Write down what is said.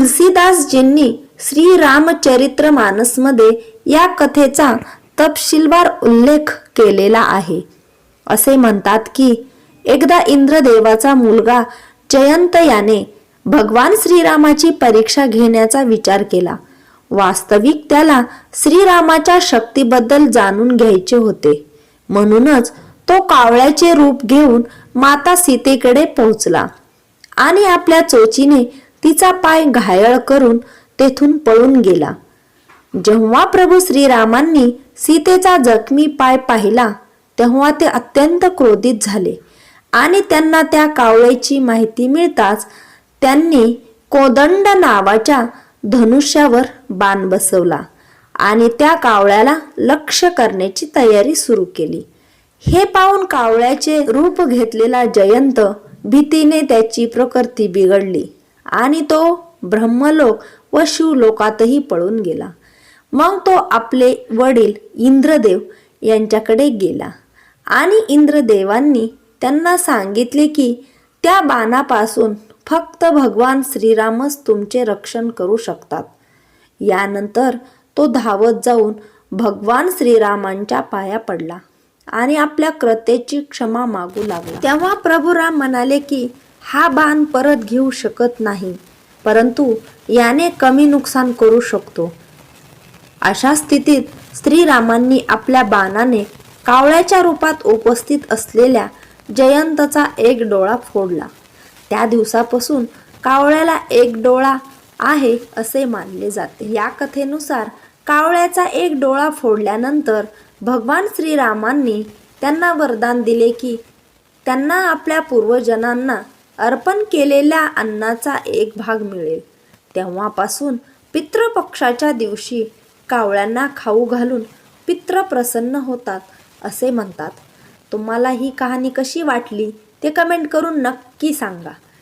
तुलसीदासजींनी श्रीरामचरित्र मानसमध्ये या कथेचा तपशीलवार उल्लेख केलेला आहे. असे म्हणतात की एकदा इंद्रदेवाचा मुलगा जयंत याने भगवान श्रीरामाची परीक्षा घेण्याचा विचार केला. वास्तविक त्याला श्रीरामाच्या शक्तीबद्दल जाणून घ्यायचे होते. म्हणूनच तो कावळ्याचे रूप घेऊन माता सीतेकडे पोहोचला आणि आपल्या चोचीने तिचा पाय घायळ करून तेथून पळून गेला. जेव्हा प्रभू श्रीरामांनी सीतेचा जखमी पाय पाहिला तेव्हा ते अत्यंत क्रोधित झाले आणि त्यांना त्या कावळ्याची माहिती मिळताच त्यांनी कोदंड नावाच्या धनुष्यावर बाण बसवला आणि त्या कावळ्याला लक्ष करण्याची तयारी सुरू केली. हे पाहून कावळ्याचे रूप घेतलेला जयंत भीतीने त्याची प्रकृती बिघडली. आणि तो ब्रह्मलोक व शिवलोकातही पळून गेला. मग तो आपले वडील इंद्रदेव यांच्याकडे गेला. आणि इंद्रदेवांनी त्यांना सांगितले की त्या बाणापासून फक्त भगवान श्रीरामच तुमचे रक्षण करू शकतात. यानंतर तो धावत जाऊन भगवान श्रीरामांच्या पाया पडला आणि आपल्या कृत्येची क्षमा मागू लागला. तेव्हा प्रभू राम म्हणाले की हा बाण परत घेऊ शकत नाही परंतु याने कमी नुकसान करू शकतो. अशा स्थितीत श्रीरामांनी आपल्या बाणाने कावळ्याच्या रूपात उपस्थित असलेल्या जयंतचा एक डोळा फोडला. त्या दिवसापासून कावळ्याला एक डोळा आहे असे मानले जाते. या कथेनुसार कावळ्याचा एक डोळा फोडल्यानंतर भगवान श्रीरामांनी त्यांना वरदान दिले की त्यांना आपल्या पूर्वजनांना अर्पण केलेल्या अन्नाचा एक भाग मिळेल. तेव्हापासून पितृपक्षाच्या दिवशी कावळ्यांना खाऊ घालून पित्र प्रसन्न होतात असे म्हणतात. तुम्हाला ही कहाणी कशी वाटली ते कमेंट करून नक्की सांगा.